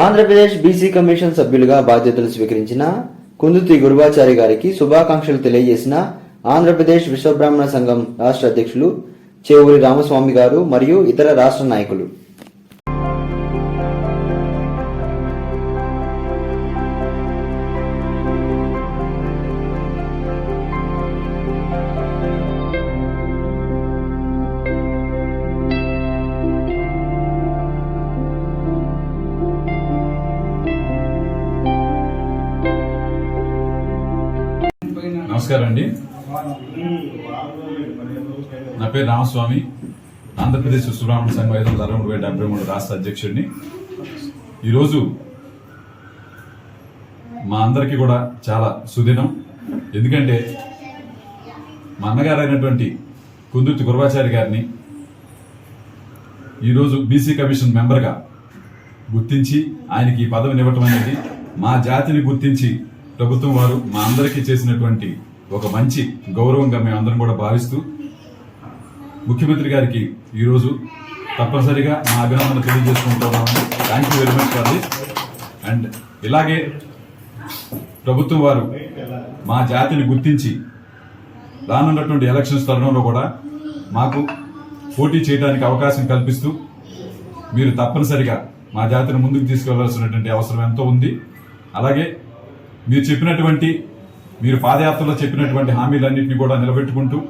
Andhra Pradesh BC commission సభ్యులుగా బాధ్యతలు స్వీకరించిన కుందుతి గురువాచారి గారికి శుభాకాంక్షలు తెలియజేసిన ఆంధ్రప్రదేశ్ విశ్వబ్రాహ్మణ సంఘం రాష్ట్ర అధ్యక్షులు చేవూరి రామస్వామి గారు మరియు ఇతర రాష్ట్ర నాయకులు. నమస్కారం అండి నా పేరు రామస్వామి. ఆంధ్రప్రదేశ్ సుబ్రహ్మణ్య సంఘం ఐదు వందల అరవై వేల డెబ్బై మూడు రాష్ట్ర అధ్యక్షుడిని. ఈరోజు మా అందరికీ కూడా చాలా సుదినం. ఎందుకంటే మా అన్నగారు అయినటువంటి కుందుర్తి గురువాచారి గారిని ఈరోజు బీసీ కమిషన్ మెంబర్గా గుర్తించి ఆయనకి ఈ పదవిని ఇవ్వటం అనేది మా జాతిని గుర్తించి ప్రభుత్వం వారు మా అందరికీ చేసినటువంటి ఒక మంచి గౌరవంగా మేమందరం కూడా భావిస్తూ ముఖ్యమంత్రి గారికి ఈరోజు తప్పనిసరిగా మా అభినందన తెలియజేసుకుంటున్నాము. Thank you very much for this and ఇలాగే ప్రభుత్వం వారు మా జాతిని గుర్తించి రానున్నటువంటి ఎలక్షన్స్ తరుణంలో కూడా మాకు పోటీ చేయడానికి అవకాశం కల్పిస్తూ మీరు తప్పనిసరిగా మా జాతిని ముందుకు తీసుకెళ్ళాల్సినటువంటి అవసరం ఎంతో ఉంది. అలాగే మీరు చెప్పినటువంటి మీరు పాదయాత్రలో చెప్పినటువంటి హామీలన్నింటినీ కూడా నిలబెట్టుకుంటూ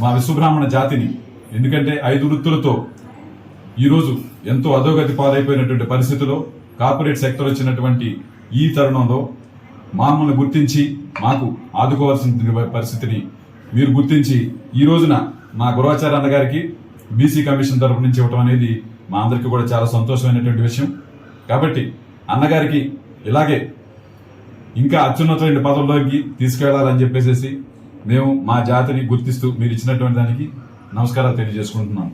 మా విశ్వబ్రాహ్మణ జాతిని ఎందుకంటే ఐదు వృత్తులతో ఈరోజు ఎంతో అధోగతి పాలైపోయినటువంటి పరిస్థితిలో కార్పొరేట్ సెక్టర్ వచ్చినటువంటి ఈ తరుణంలో మామూలు గుర్తించి మాకు ఆదుకోవాల్సిన పరిస్థితిని మీరు గుర్తించి ఈ రోజున మా గురువాచార్య గారికి బీసీ కమిషన్ తరపు నుంచి ఇవ్వటం అనేది మా అందరికీ కూడా చాలా సంతోషమైనటువంటి విషయం. కాబట్టి అన్నగారికి ఇలాగే ఇంకా అత్యున్నతమైన పదవుల్లోకి తీసుకెళ్ళాలని చెప్పేసి మేము మా జాతిని గుర్తిస్తూ మీరు ఇచ్చినటువంటి దానికి నమస్కారాలు తెలియజేసుకుంటున్నాను